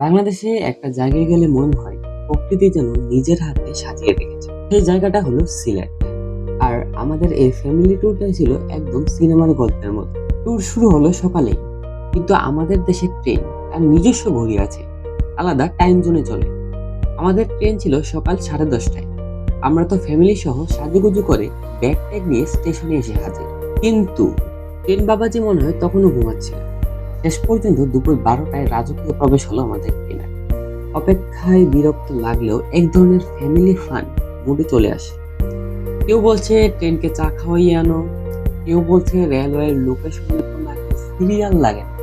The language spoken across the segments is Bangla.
বাংলাদেশে একটা জায়গায় গেলে মনে হয় প্রকৃতি যেন নিজের হাতে সাজিয়ে রেখেছে। সেই জায়গাটা হলো সিলেট। আর আমাদের এই ফ্যামিলি ট্যুরটা ছিল একদম সিনেমার গল্পের মতো। ট্যুর শুরু হলো সকালে কিন্তু আমাদের দেশের ট্রেন তার নিজস্ব ঘড়ি আছে। আলাদা টাইম জোনে চলে। আমাদের ট্রেন ছিল সকাল সাড়ে দশটায়। আমরা তো ফ্যামিলি সহ সাজুগুজু করে ব্যাগ ট্যাগ নিয়ে স্টেশনে এসে হাজির। কিন্তু ট্রেন বাবাজি মনে হয় তখনও ঘুমাচ্ছিল। শেষ পর্যন্ত দুপুর বারোটায় রাজকীয় প্রবেশ হলো আমাদের ট্রেনে অপেক্ষায় বিরক্ত লাগলেও এক ধরনের ফ্যামিলি ফান মুডে চলে আসে। কেউ বলছে, ট্রেনকে চা খাওয়াইয়ে আনো। কেউ বলছে, রেলওয়ের লোকেশন সিরিয়াল লাগে না।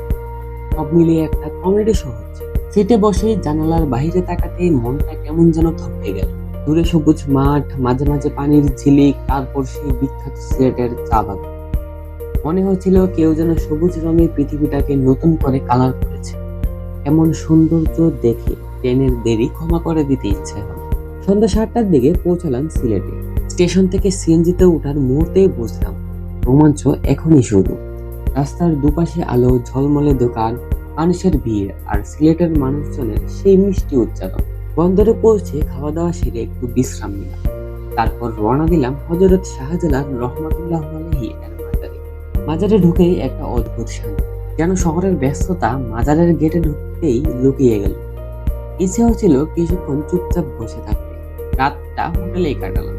সব মিলিয়ে একটা কমেডি শো হচ্ছে। সিটে বসে জানালার বাইরে তাকাতেই মনটা কেমন যেন থমকে গেল। দূরে সবুজ মাঠ, মাঝে মাঝে পানির ঝিলিক, তারপর সেই বিখ্যাত সিলেটের চা বাগান। মনে হচ্ছিল কেউ যেন সবুজ রঙের পৃথিবীটাকে নতুন করে কালার করেছে। এমন সৌন্দর্য দেখে ট্রেনের দেরি ক্ষমা করে দিতে ইচ্ছে হলো। সন্ধ্যা সাতটার দিকে পৌঁছালাম সিলেটে। স্টেশন থেকে সিএনজিতে ওঠার মুহূর্তেই বুঝলাম, রোমাঞ্চ এখনই শুরু। রাস্তার দুপাশে আলো, ঝলমলে দোকান, মানুষের ভিড় আর সিলেটের মানুষজনের সেই মিষ্টি উচ্চারণ। বন্দরে পৌঁছে খাওয়া দাওয়া সেরে একটু বিশ্রাম নিলাম। তারপর রওনা দিলাম হজরত শাহজালাল রহমাতুল্লাহ আলাইহি এর মাজারে ঢুকেই একটা অদ্ভুত শান্তি যেন শহরের ব্যস্ততা মাজারের গেটে ঢুকতেই লুকিয়ে গেল। ইচ্ছে হচ্ছিল কিছুক্ষণ চুপচাপ বসে থাকতে। রাতটা হোটেলেই কাটালাম।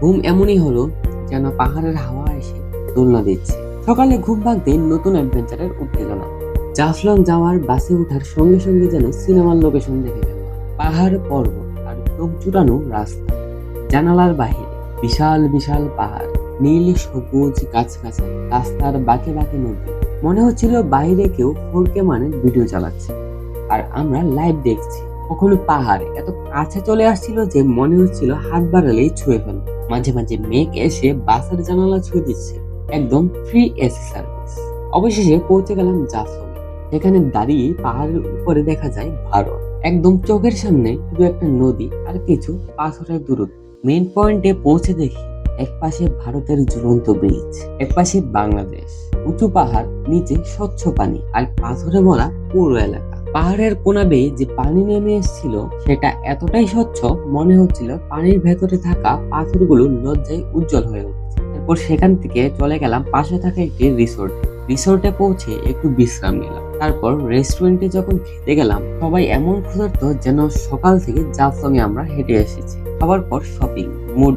ঘুম এমনই হলো যেন পাহাড়ের হাওয়া এসে দোলনা দিচ্ছে। সকালে ঘুম ভাগতে নতুন অ্যাডভেঞ্চারের উত্তেজনা। জাফলং যাওয়ার বাসে ওঠার সঙ্গে সঙ্গে যেন সিনেমার লোকেশন দেখে ফেললাম পাহাড়, পর্বত আর চোখ জুড়ানো রাস্তা। জানালার বাহিরে বিশাল বিশাল পাহাড়। নীল, সবুজ, গাছগাছালি, রাস্তার বাঁকে বাঁকে নদী। মনে হচ্ছিল বাইরে কেউ ফোরকে মানে ভিডিও চালাচ্ছে। আর আমরা লাইভ দেখছি, কখনো পাহাড়। এত কাছে চলে আসছিল যে মনে হচ্ছিল হাত বাড়ালেই ছুঁয়ে ফেল মাঝে মাঝে মেঘ এসে বাসের জানালা ছুঁয়ে দিচ্ছে। একদম ফ্রি এসি সার্ভিস অবশেষে পৌঁছে গেলাম জাফলং। সেখানে দাঁড়িয়ে পাহাড়ের উপরে দেখা যায় ভারত। একদম চোখের সামনে শুধু একটা নদী আর কিছু পাথরের দূরত্ব। মেন পয়েন্টে পৌঁছে দেখি এক পাশে ভারতের ঝুলন্ত ব্রিজ এক পাশে বাংলাদেশ। উঁচু পাহাড়, নিচে স্বচ্ছ পানি আর পাথরে ভরা পুরো এলাকা। পাহাড়ের কোনা বেয়ে যে পানি নেমে এসেছিল, সেটা এতটাই স্বচ্ছ, মনে হচ্ছিল পানির ভেতরে থাকা পাথরগুলো লজ্জায় উজ্জ্বল হয়ে উঠেছে। এরপর সেখান থেকে চলে গেলাম পাশে থাকা একটি রিসোর্ট। রিসোর্টে পৌঁছে একটু বিশ্রাম নিলাম। তারপর রেস্টুরেন্টে যখন খেতে গেলাম, সবাই এমন ক্ষুধার্ত যেন সকাল থেকে জাফলং এ আমরা হেঁটে এসেছি। খাবার পর শপিং মুড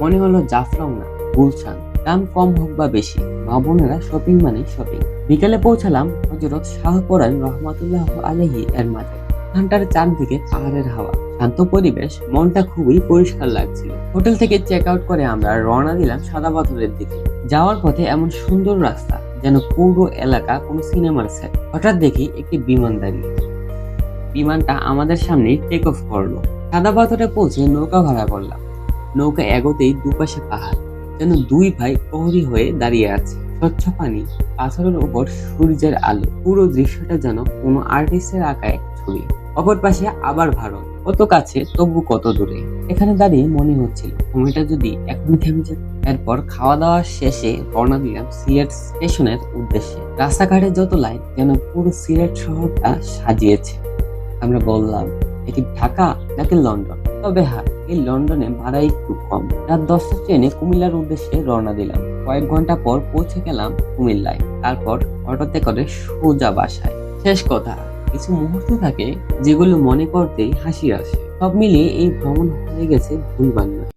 মনে হলো জাফলং না, গুলশান। দাম কম হোক বা বেশি, মা বোনেরা শপিং মানে শপিং বিকেলে পৌঁছালাম হজরত শাহপরান রহমাতুল্লাহ আলহি এর মাঝে ঘণ্টার চারদিকে পাহাড়ের হাওয়া। শান্ত পরিবেশ, মনটা খুবই পরিষ্কার লাগছিল। হোটেল থেকে চেক আউট করে আমরা রওনা দিলাম সাদা পাথরের দিকে। যাওয়ার পথে এমন সুন্দর রাস্তা, যেন পুরো এলাকা কোনো সিনেমার সেট হঠাৎ দেখি একটি বিমান দাঁড়িয়ে। বিমানটা আমাদের সামনে টেক অফ করল। সাদা পাথরে পৌঁছে নৌকা ভাড়া করলাম। নৌকা এগোতেই দুপাশে পাহাড়, যেন দুই ভাই প্রহরী হয়ে দাঁড়িয়ে আছে। স্বচ্ছ পানি, পাথরের উপর সূর্যের আলো, পুরো দৃশ্যটা যেন কোনো আর্টিস্টের আঁকা ছবি। অপর পাশে আবার ভারত, কত কাছে, তবু কত দূরে। এখানে দাঁড়িয়ে মনে হচ্ছিল, সময়টা যদি এখন থেমে যেত এরপর খাওয়া দাওয়া শেষে রওনা দিলাম সিলেট স্টেশনের উদ্দেশ্যে। রাস্তাঘাটে যত লাইন, যেন পুরো সিলেট শহরটা সাজিয়েছে। আমরা বললাম, এটি ঢাকা নাকি লন্ডন? তবে হ্যাঁ। এই লন্ডনে ভাড়া একটু কম। রাত দশটা ট্রেনে কুমিল্লার উদ্দেশ্যে রওনা দিলাম। কয়েক ঘণ্টা পর পৌঁছে গেলাম কুমিল্লায়। তারপর অটোতে করে সোজা বাসায়। শেষ কথা, কিছু মুহূর্ত থাকে যেগুলো মনে করতেই হাসি আসে। সব মিলিয়ে এই ভ্রমণ হয়ে গেছে ভুলবার নয়।